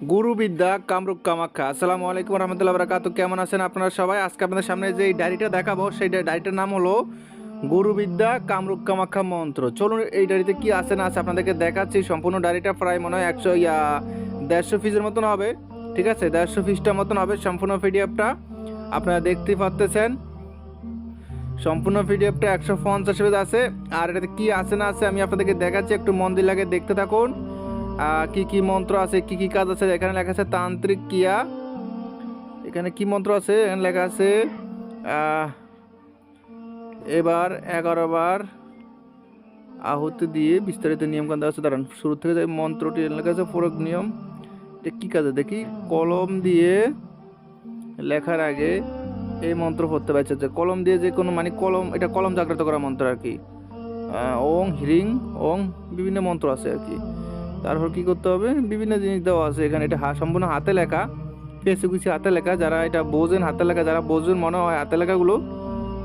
গুরুবিদ্যা কামরূপ কামাখ্যা। আসসালামু আলাইকুম রহমতুল্লাহ বরাকাতু কেমন আছেন আপনারা সবাই? আজকে আপনাদের সামনে যে ডায়েরিটা দেখাবো, সেই ডায়েরিটার নাম হলো গুরুবিদ্যা কামরূপ কামাখ্যা মন্ত্র। চলুন এই ডায়েরিতে কি আছে না আছে আপনাদেরকে দেখাচ্ছি। সম্পূর্ণ ডায়েরিটা প্রায় মনে হয় একশো, ইয়া, দেড়শো পিসের মতন হবে। ঠিক আছে? দেড়শো পিসটার মতন হবে সম্পূর্ণ পিডিএফটা। আপনারা দেখতেই পাচ্তেছেন, সম্পূর্ণ পিডিএফটা একশো পঞ্চাশ আছে। আর এটাতে কী আছে না আছে আমি আপনাদেরকে দেখাচ্ছি। একটু মন দিয়ে লাগে দেখতে থাকুন। কি কি মন্ত্র আছে, কি কি কাজ আছে, এখানে লেখা আছে তান্ত্রিক ক্রিয়া। এখানে কি মন্ত্র আছে? এখানে লেখা আছে এবার এগারো বার আহুতি দিয়ে বিস্তারিত নিয়ম কান দেওয়া আছে। দাঁড়ান, শুরু থেকে যাই মন্ত্রটি লেখা আছে প্রয়োগ নিয়ম কী কাজে? দেখি, কলম দিয়ে লেখার আগে এই মন্ত্র পড়তে পারছে যে, কলম দিয়ে যে কোনো মানে কলম, এটা কলম জাগ্রত করা মন্ত্র আর কি। ওং, হ্রিং, ওং, বিভিন্ন মন্ত্র আছে আর কি। তারপর কি করতে হবে? বিভিন্ন জিনিস দেওয়া আছে এখানে। এটা সম্পূর্ণ হাতে লেখা। কিছু কিছু হাতে লেখা। যারা এটা বোঝেন, হাতে লেখা, যারা বোঝেন মনে হয় হাতে লেখাগুলো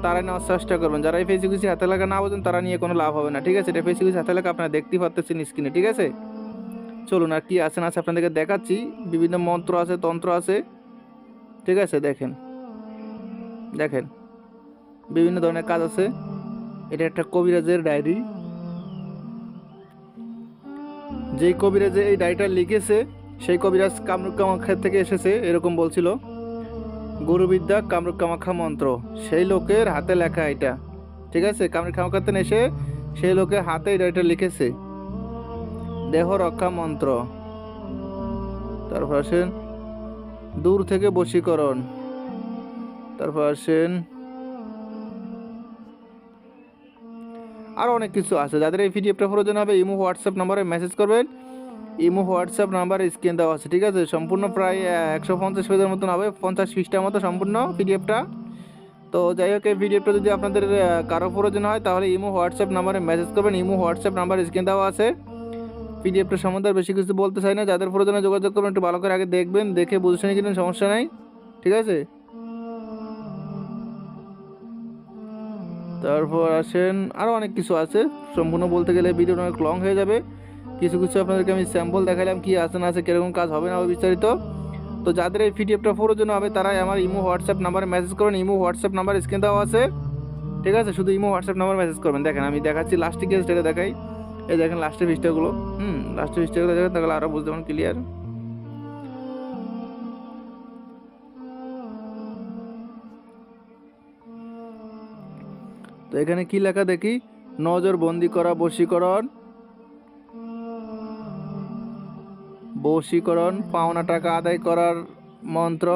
তারা নেওয়ার চেষ্টা করবেন। যারা এই ফেসি কিছু হাতে লেখা না বোঝেন, তারা নিয়ে কোনো লাভ হবে না। ঠিক আছে? এটা ফেসি কিছু হাতে লেখা, আপনারা দেখতেই পাচ্ছেন স্ক্রিনে ঠিক আছে? চলুন আর কি আছে না আছে আপনাদেরকে দেখাচ্ছি। বিভিন্ন মন্ত্র আছে, তন্ত্র আছে। ঠিক আছে? দেখেন। দেখেন। বিভিন্ন ধরনের কাজ আছে। এটা একটা কবিরাজের ডায়েরি। যেই কবিরাজে এই ডায়েরিটা লিখেছে, সেই কবিরাজ কামরূপ কামাখ্যা থেকে এসেছে, এরকম বলছিল। গুরুবিদ্যা কামরূপ কামাখ্যা মন্ত্র, সেই লোকের হাতে লেখা এটা। ঠিক আছে? কামরূপ কামাখ্যা থেকে এসে সেই লোকের হাতে এই ডায়েরিটা লিখেছে। দেহ রক্ষা মন্ত্র। তারপর আসেন, দূর থেকে বশীকরণ। তারপর আসেন আরও অনেক কিছু আছে। যাদের এই পিডিএফটা প্রয়োজন হবে, ইমো হোয়াটসঅ্যাপ নম্বরে মেসেজ করবেন। ইমো হোয়াটসঅ্যাপ নাম্বারে স্ক্রিন দেওয়া আছে, ঠিক আছে? সম্পূর্ণ প্রায় একশো পঞ্চাশ পেজের মতন হবে, পঞ্চাশ পৃষ্ঠার মতো সম্পূর্ণ পিডিএফটা তো যাই হোক, এই পিডিএফটা যদি আপনাদের কারও প্রয়োজন হয়, তাহলে ইমো হোয়াটসঅ্যাপ নাম্বারে মেসেজ করবেন। ইমো হোয়াটসঅ্যাপ নাম্বার স্ক্রিন দেওয়া আছে। পিডিএফটা সম্বন্ধে বেশি কিছু বলতে চাই না। যাদের প্রয়োজনে যোগাযোগ করবেন, একটু ভালো করে আগে দেখবেন, দেখে বুঝে শুনে সমস্যা নাই। ঠিক আছে? তারপর আসেন আরও অনেক কিছু আছে। সম্পূর্ণ বলতে গেলে ভিডিওটা অনেক লং হয়ে যাবে। কিছু কিছু আপনাদেরকে আমি স্যাম্পল দেখালাম কি আছে না আছে, কীরকম কাজ হবে না বিস্তারিত। তো যাদের এই পিডিএফটা প্রয়োজন হবে, তারাই আমার ইমো, হোয়াটসঅ্যাপ নাম্বারে মেসেজ করেন। ইমো, হোয়াটসঅ্যাপ নাম্বার স্ক্রিন দেওয়া আছে। ঠিক আছে? শুধু ইমো, হোয়াটসঅ্যাপ নাম্বার মেসেজ করবেন। দেখেন, আমি দেখাচ্ছি লাস্টে গিয়ে যেটা দেখাই। এই দেখেন লাস্টের পৃষ্ঠাগুলো হুম লাস্টের পৃষ্ঠাগুলো দেখেন, তাহলে আরও বুঝতে পারেন ক্লিয়ার তো এখানে কি লেখা দেখি? নজর বন্দি করা, বশীকরণ। বশীকরণ, পাওনা টাকা আদায় করার মন্ত্র।